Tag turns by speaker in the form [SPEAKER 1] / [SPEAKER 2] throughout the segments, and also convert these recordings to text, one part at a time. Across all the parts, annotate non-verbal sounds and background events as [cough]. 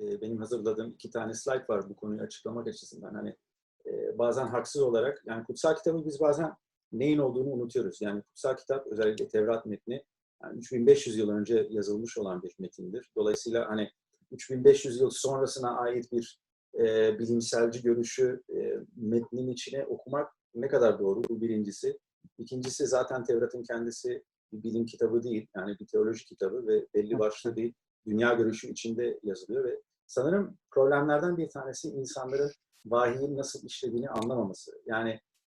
[SPEAKER 1] e, benim hazırladığım iki tane slide var bu konuyu açıklamak açısından. Hani e, bazen haksız olarak yani kutsal kitabı biz bazen neyin olduğunu unutuyoruz. Yani kutsal kitap özellikle Tevrat metni yani 3500 yıl önce yazılmış olan bir metindir. Dolayısıyla hani 3500 yıl sonrasına ait bir e, bilimselci görüşü e, metnin içine okumak ne kadar doğru? Bu birincisi. İkincisi zaten Tevrat'ın kendisi bir bilim kitabı değil. Yani bir teoloji kitabı ve belli başlı bir dünya görüşü içinde yazılıyor ve sanırım problemlerden bir tanesi insanların vahiyin nasıl işlediğini anlamaması. Yani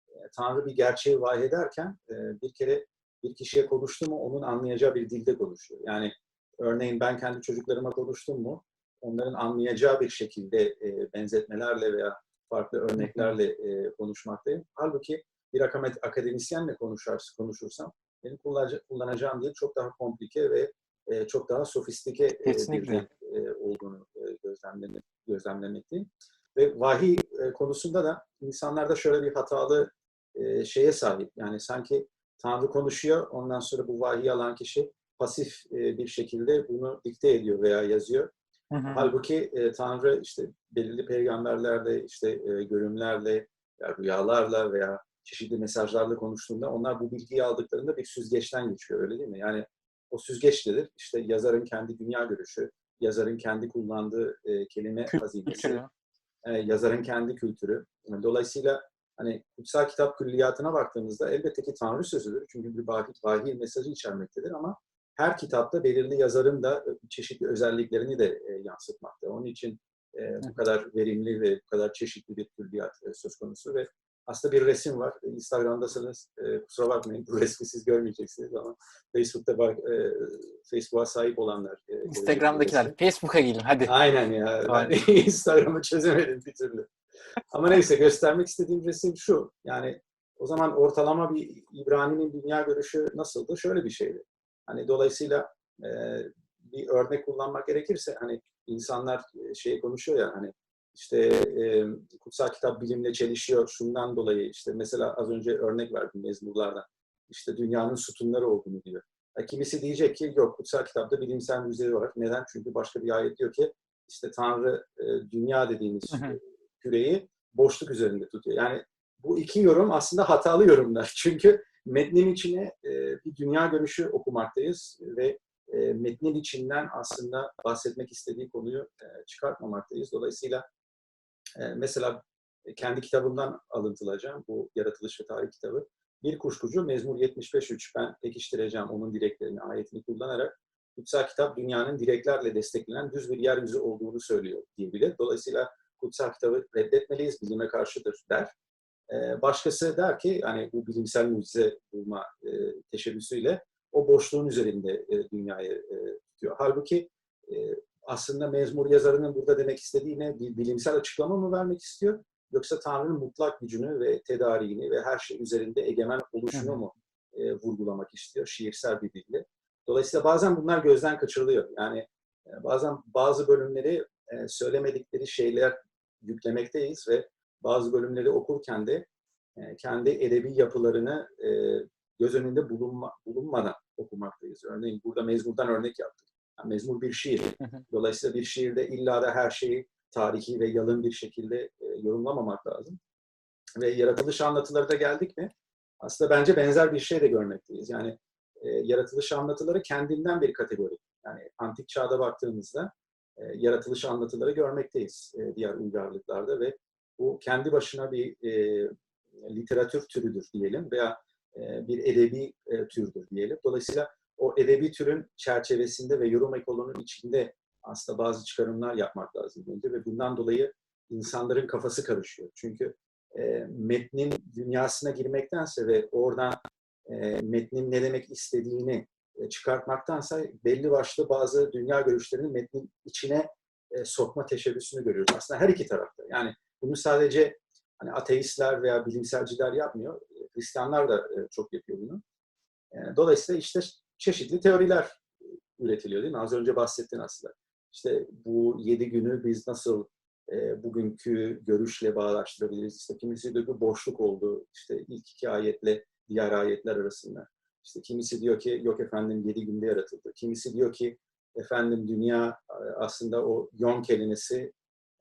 [SPEAKER 1] e, Tanrı bir gerçeği vahiy ederken e, bir kere bir kişiye konuştu mu onun anlayacağı bir dilde konuşuyor. Yani örneğin ben kendi çocuklarıma konuştum mu onların anlayacağı bir şekilde e, benzetmelerle veya farklı örneklerle konuşmaktayım. Halbuki bir akademisyenle konuşar, konuşursam benim kullanacağım dil çok daha komplike ve çok daha sofistike e, bir dil e, olduğunu e, gözlemlemek, gözlemlemekteyim. Ve vahiy e, konusunda da insanlarda şöyle bir hatalı e, şeye sahip. Yani sanki Tanrı konuşuyor, ondan sonra bu vahiy alan kişi pasif e, bir şekilde bunu dikte ediyor veya yazıyor. Hı hı. Halbuki e, Tanrı işte belirli peygamberlerle, işte e, görümlerle, veya rüyalarla veya çeşitli mesajlarla konuştuğunda onlar bu bilgiyi aldıklarında bir süzgeçten geçiyor öyle değil mi? Yani o süzgeç nedir? İşte yazarın kendi dünya görüşü, yazarın kendi kullandığı e, kelime hazinesi, e, yazarın kendi kültürü. Yani dolayısıyla hani kutsal kitap külliyatına baktığımızda elbette ki Tanrı sözüdür. Çünkü bir vahiy, vahiy mesajı içermektedir ama her kitapta belirli yazarın da çeşitli özelliklerini de e, yansıtmakta. Onun için e, bu kadar verimli ve bu kadar çeşitli bir külliyat e, söz konusu ve aslında bir resim var. Instagram'dasınız. E, kusura bakmayın bu [laughs] resmi siz görmeyeceksiniz ama Facebook'ta bak, e, Facebook'a sahip olanlar. E,
[SPEAKER 2] Instagram'dakiler. Facebook'a gelin hadi.
[SPEAKER 1] Aynen ya. Ben [laughs] Instagram'ı çözemedim bir türlü. Ama neyse göstermek istediğim resim şu. Yani o zaman ortalama bir İbrani'nin dünya görüşü nasıldı? Şöyle bir şeydi. Hani dolayısıyla e, bir örnek kullanmak gerekirse hani insanlar şey konuşuyor ya hani işte e, kutsal kitap bilimle çelişiyor şundan dolayı işte mesela az önce örnek verdim mezmurlardan işte dünyanın sütunları olduğunu diyor. Ya, kimisi diyecek ki yok kutsal kitapta bilimsel müzevi var. Neden? Çünkü başka bir ayet diyor ki işte Tanrı e, dünya dediğimiz küreyi boşluk üzerinde tutuyor. Yani bu iki yorum aslında hatalı yorumlar. [laughs] Çünkü metnin içine e, bir dünya görüşü okumaktayız ve e, metnin içinden aslında bahsetmek istediği konuyu e, çıkartmamaktayız. Dolayısıyla e, mesela kendi kitabımdan alıntılacağım bu Yaratılış ve Tarih kitabı. Bir kuşkucu Mezmur 75.3 ben pekiştireceğim onun direklerini, ayetini kullanarak kutsal kitap dünyanın direklerle desteklenen düz bir yeryüzü olduğunu söylüyor diyebilir. Dolayısıyla kutsal kitabı reddetmeliyiz, bilime karşıdır der. Başkası der ki hani bu bilimsel mucize bulma teşebbüsüyle o boşluğun üzerinde dünyayı tutuyor. Halbuki aslında mezmur yazarının burada demek istediği ne? Bir bilimsel açıklama mı vermek istiyor? Yoksa Tanrı'nın mutlak gücünü ve tedariğini ve her şey üzerinde egemen oluşunu mu e, vurgulamak istiyor şiirsel bir dille? Dolayısıyla bazen bunlar gözden kaçırılıyor. Yani e, bazen bazı bölümleri e, söylemedikleri şeyler yüklemekteyiz ve bazı bölümleri okurken de e, kendi edebi yapılarını e, göz önünde bulunma, bulunmadan okumaktayız. Örneğin burada mezmurdan örnek yaptık. Yani mezmur bir şiir. Dolayısıyla bir şiirde illa da her şeyi tarihi ve yalın bir şekilde e, yorumlamamak lazım. Ve yaratılış anlatıları da geldik mi? Aslında bence benzer bir şey de görmekteyiz. Yani e, yaratılış anlatıları kendinden bir kategori. Yani antik çağda baktığımızda e, yaratılış anlatıları görmekteyiz e, diğer uygarlıklarda ve bu kendi başına bir e, literatür türüdür diyelim veya e, bir edebi e, türdür diyelim. Dolayısıyla o edebi türün çerçevesinde ve yorum ekolunun içinde aslında bazı çıkarımlar yapmak lazım bence ve bundan dolayı insanların kafası karışıyor. Çünkü e, metnin dünyasına girmektense ve oradan e, metnin ne demek istediğini e, çıkartmaktansa belli başlı bazı dünya görüşlerini metnin içine e, sokma teşebbüsünü görüyoruz. Aslında her iki tarafta. Yani bunu sadece hani ateistler veya bilimselciler yapmıyor. Hristiyanlar da e, çok yapıyor bunu. E, dolayısıyla işte çeşitli teoriler üretiliyor değil mi? Az önce bahsettin aslında. İşte bu yedi günü biz nasıl e, bugünkü görüşle bağlaştırabiliriz? İşte kimisi diyor ki boşluk oldu. İşte ilk iki ayetle diğer ayetler arasında. İşte kimisi diyor ki yok efendim yedi günde yaratıldı. Kimisi diyor ki efendim dünya e, aslında o yon kelimesi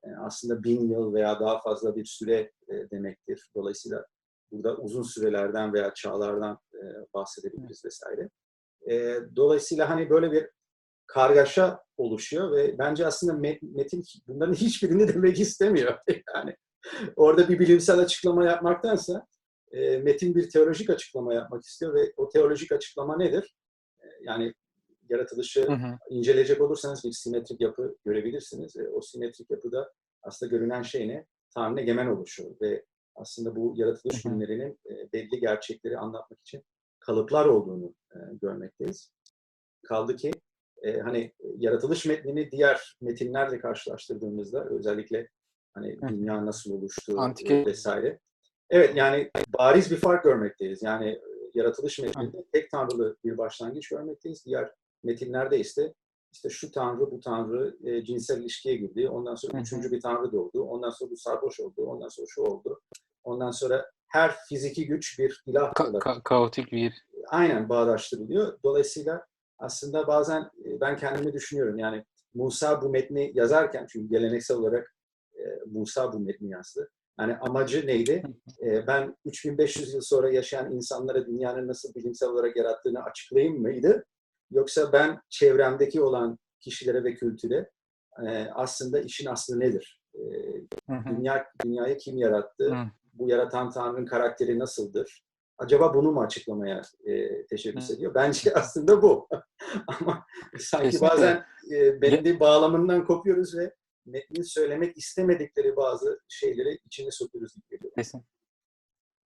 [SPEAKER 1] e, aslında bin yıl veya daha fazla bir süre e, demektir. Dolayısıyla burada uzun sürelerden veya çağlardan bahsedebiliriz vesaire. E, dolayısıyla hani böyle bir kargaşa oluşuyor ve bence aslında met- metin bunların [laughs] hiçbirini demek istemiyor. [laughs] yani orada bir bilimsel açıklama yapmaktansa e, metin bir teolojik açıklama yapmak istiyor ve o teolojik açıklama nedir? E, yani yaratılışı
[SPEAKER 2] Hı hı.
[SPEAKER 1] inceleyecek olursanız bir simetrik yapı görebilirsiniz. E, o simetrik yapıda aslında görünen şey ne? Tanrı egemen oluşu ve aslında bu yaratılış günlerinin e, belli gerçekleri anlatmak için kalıplar olduğunu e, görmekteyiz. Kaldı ki e, hani yaratılış metnini diğer metinlerle karşılaştırdığımızda özellikle hani dünya nasıl oluştu
[SPEAKER 2] Antike-
[SPEAKER 1] vesaire. Evet yani bariz bir fark görmekteyiz. Yani e, yaratılış metninde tek tanrılı bir başlangıç görmekteyiz. Diğer metinlerde ise işte şu tanrı bu tanrı e, cinsel ilişkiye girdi. Ondan sonra üçüncü bir tanrı doğdu. Ondan sonra bu sarhoş oldu. Ondan sonra şu oldu. Ondan sonra her fiziki güç bir ilah
[SPEAKER 2] Ka- ka- kaotik bir
[SPEAKER 1] aynen bağdaştırılıyor. Dolayısıyla aslında bazen e, ben kendimi düşünüyorum. Yani Musa bu metni yazarken çünkü geleneksel olarak e, Musa bu metni yazdı. Yani amacı neydi? E, ben 3500 yıl sonra yaşayan insanlara dünyanın nasıl bilimsel olarak yarattığını açıklayayım mıydı? Yoksa ben çevremdeki olan kişilere ve kültüre e, aslında işin aslı nedir? E, dünya dünyayı kim yarattı? Bu yaratan Tanrı'nın karakteri nasıldır? Acaba bunu mu açıklamaya e, teşebbüs ediyor? Bence [laughs] aslında bu. [laughs] Ama sanki
[SPEAKER 2] Kesinlikle.
[SPEAKER 1] bazen e, belli bağlamından kopuyoruz ve metnin söylemek istemedikleri bazı şeyleri içine sokuyoruz gibi geliyor.
[SPEAKER 2] Kesin.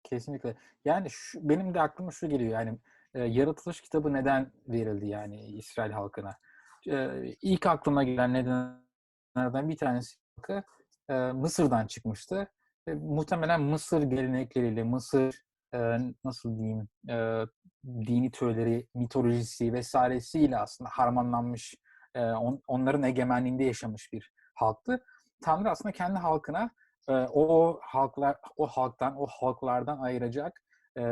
[SPEAKER 2] Kesinlikle. Yani şu, benim de aklıma şu geliyor yani e, yaratılış kitabı neden verildi yani İsrail halkına? E, ilk aklıma gelen nedenlerden bir tanesi e, Mısır'dan çıkmıştı. E, muhtemelen Mısır gelenekleriyle, Mısır e, nasıl diyeyim e, dini töreleri, mitolojisi vesairesiyle aslında harmanlanmış, e, on, onların egemenliğinde yaşamış bir halktı. Tanrı aslında kendi halkına e, o halklar o halktan o halklardan ayıracak e,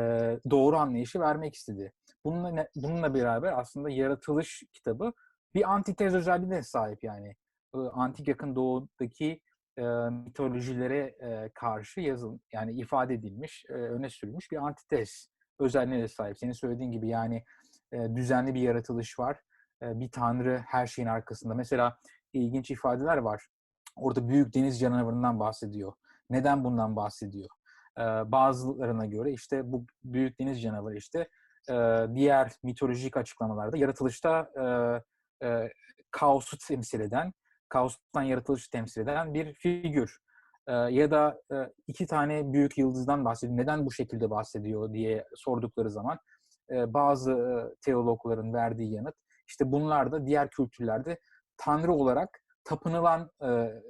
[SPEAKER 2] doğru anlayışı vermek istedi. Bununla bununla beraber aslında yaratılış kitabı bir antitez özelliğine sahip yani. E, Antik yakın doğudaki e, mitolojilere e, karşı yazıl yani ifade edilmiş, e, öne sürülmüş bir antitez özelliğine sahip. Senin söylediğin gibi yani e, düzenli bir yaratılış var. E, bir tanrı her şeyin arkasında. Mesela ilginç ifadeler var. Orada büyük deniz canavarından bahsediyor. Neden bundan bahsediyor? Ee, bazılarına göre işte bu büyük deniz canavarı işte e, diğer mitolojik açıklamalarda yaratılışta e, e, kaosu temsil eden, kaostan yaratılışı temsil eden bir figür. E, ya da e, iki tane büyük yıldızdan bahsediyor. Neden bu şekilde bahsediyor diye sordukları zaman e, bazı e, teologların verdiği yanıt işte bunlar da diğer kültürlerde tanrı olarak tapınılan e,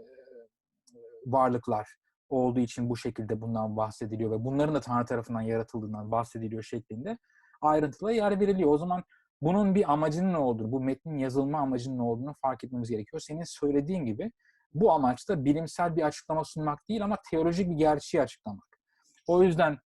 [SPEAKER 2] varlıklar olduğu için bu şekilde bundan bahsediliyor ve bunların da Tanrı tarafından yaratıldığından bahsediliyor şeklinde ayrıntılı yer veriliyor. O zaman bunun bir amacının ne olduğunu, bu metnin yazılma amacının ne olduğunu fark etmemiz gerekiyor. Senin söylediğin gibi bu amaç da bilimsel bir açıklama sunmak değil ama teolojik bir gerçeği açıklamak. O yüzden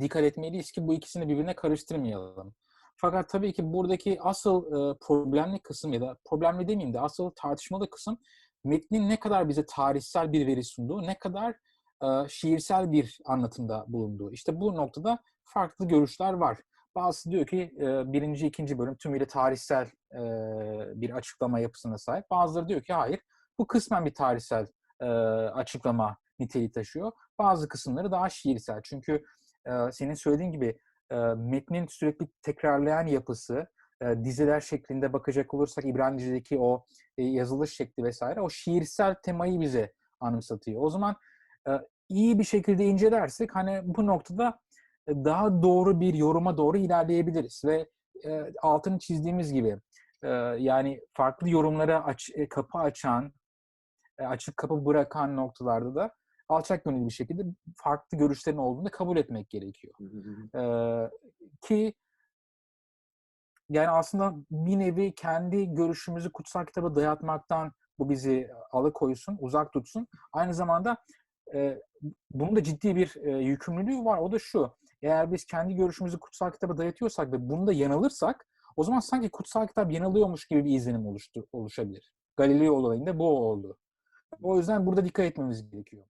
[SPEAKER 2] dikkat etmeliyiz ki bu ikisini birbirine karıştırmayalım. Fakat tabii ki buradaki asıl e, problemli kısım ya da problemli demeyeyim de asıl tartışmalı kısım metnin ne kadar bize tarihsel bir veri sunduğu, ne kadar e, şiirsel bir anlatımda bulunduğu. İşte bu noktada farklı görüşler var. Bazısı diyor ki birinci, ikinci bölüm tümüyle tarihsel bir açıklama yapısına sahip. Bazıları diyor ki hayır, bu kısmen bir tarihsel açıklama niteliği taşıyor. Bazı kısımları daha şiirsel. Çünkü senin söylediğin gibi metnin sürekli tekrarlayan yapısı, diziler şeklinde bakacak olursak İbranice'deki o yazılış şekli vesaire o şiirsel temayı bize anımsatıyor. O zaman iyi bir şekilde incelersek hani bu noktada daha doğru bir yoruma doğru ilerleyebiliriz ve e, altını çizdiğimiz gibi e, yani farklı yorumlara aç, e, kapı açan, e, açık kapı bırakan noktalarda da alçak gönüllü bir şekilde farklı görüşlerin olduğunu kabul etmek gerekiyor. Ee, ki yani aslında bir nevi kendi görüşümüzü kutsal kitaba dayatmaktan bu bizi alıkoysun, uzak tutsun. Aynı zamanda e, bunun da ciddi bir e, yükümlülüğü var. O da şu. Eğer biz kendi görüşümüzü kutsal kitaba dayatıyorsak ve bunda yanılırsak O zaman sanki kutsal kitap yanılıyormuş gibi bir izlenim oluştu, oluşabilir. Galileo olayında bu oldu. O yüzden burada dikkat etmemiz gerekiyor.